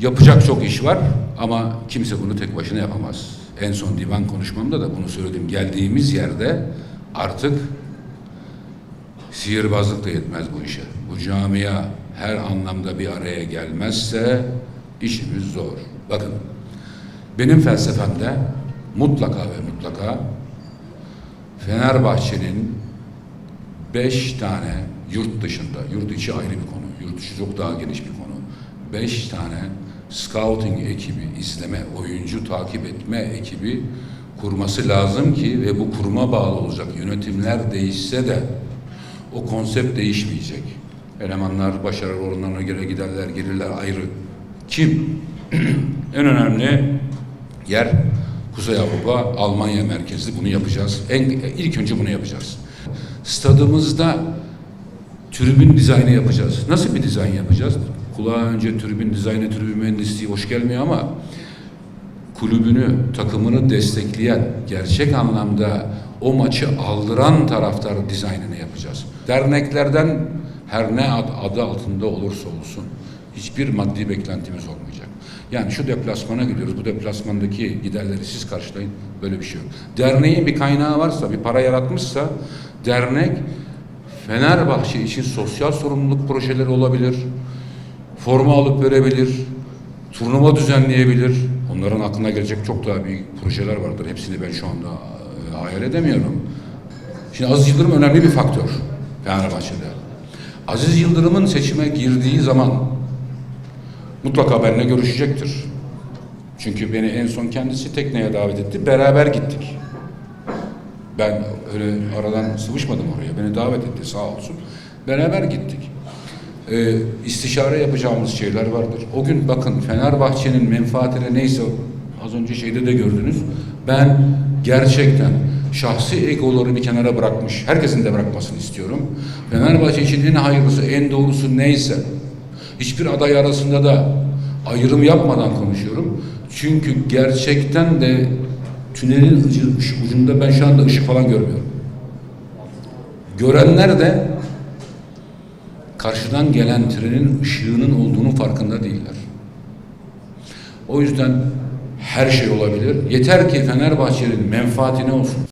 Yapacak çok iş var ama kimse bunu tek başına yapamaz. En son divan konuşmamda da bunu söyledim. Geldiğimiz yerde artık sihirbazlık da yetmez bu işe. Bu camia her anlamda bir araya gelmezse işimiz zor. Bakın benim felsefemde mutlaka ve mutlaka Fenerbahçe'nin beş tane yurt dışında, yurt içi ayrı bir konu, yurt dışı çok daha geniş bir konu. Beş tane scouting ekibi, izleme, oyuncu takip etme ekibi kurması lazım ki ve bu kuruma bağlı olacak. Yönetimler değişse de o konsept değişmeyecek. Elemanlar başarı oranlarına göre giderler, gelirler ayrı. Kim? en önemli yer Kuzey Avrupa, Almanya merkezli bunu yapacağız. En, ilk önce bunu yapacağız. Stadımızda tribün dizaynı yapacağız. Nasıl bir dizayn yapacağız? Kulağa önce tribün dizaynı, tribün mühendisliği hoş gelmiyor ama kulübünü, takımını destekleyen, gerçek anlamda o maçı aldıran taraftar dizaynını yapacağız. Derneklerden her ne ad, adı altında olursa olsun hiçbir maddi beklentimiz olmayacak. Yani şu deplasmana gidiyoruz, bu deplasmandaki giderleri siz karşılayın, böyle bir şey yok. Derneğin bir kaynağı varsa, bir para yaratmışsa, dernek Fenerbahçe için sosyal sorumluluk projeleri olabilir, forma alıp verebilir, turnuva düzenleyebilir. Onların aklına gelecek çok daha büyük projeler vardır. Hepsini ben şu anda e, hayal edemiyorum. Şimdi Aziz Yıldırım önemli bir faktör Fenerbahçe'de. Aziz Yıldırım'ın seçime girdiği zaman mutlaka benimle görüşecektir. Çünkü beni en son kendisi tekneye davet etti. Beraber gittik. Ben öyle aradan sıvışmadım oraya. Beni davet etti sağ olsun. Beraber gittik. Ee, istişare yapacağımız şeyler vardır. O gün bakın Fenerbahçe'nin menfaatine neyse az önce şeyde de gördünüz. Ben gerçekten şahsi egoları bir kenara bırakmış. Herkesin de bırakmasını istiyorum. Fenerbahçe için en hayırlısı, en doğrusu neyse hiçbir aday arasında da ayrım yapmadan konuşuyorum. Çünkü gerçekten de tünelin ucu- ucunda ben şu anda ışık falan görmüyorum. Görenler de karşıdan gelen trenin ışığının olduğunu farkında değiller. O yüzden her şey olabilir. Yeter ki Fenerbahçe'nin menfaatine olsun.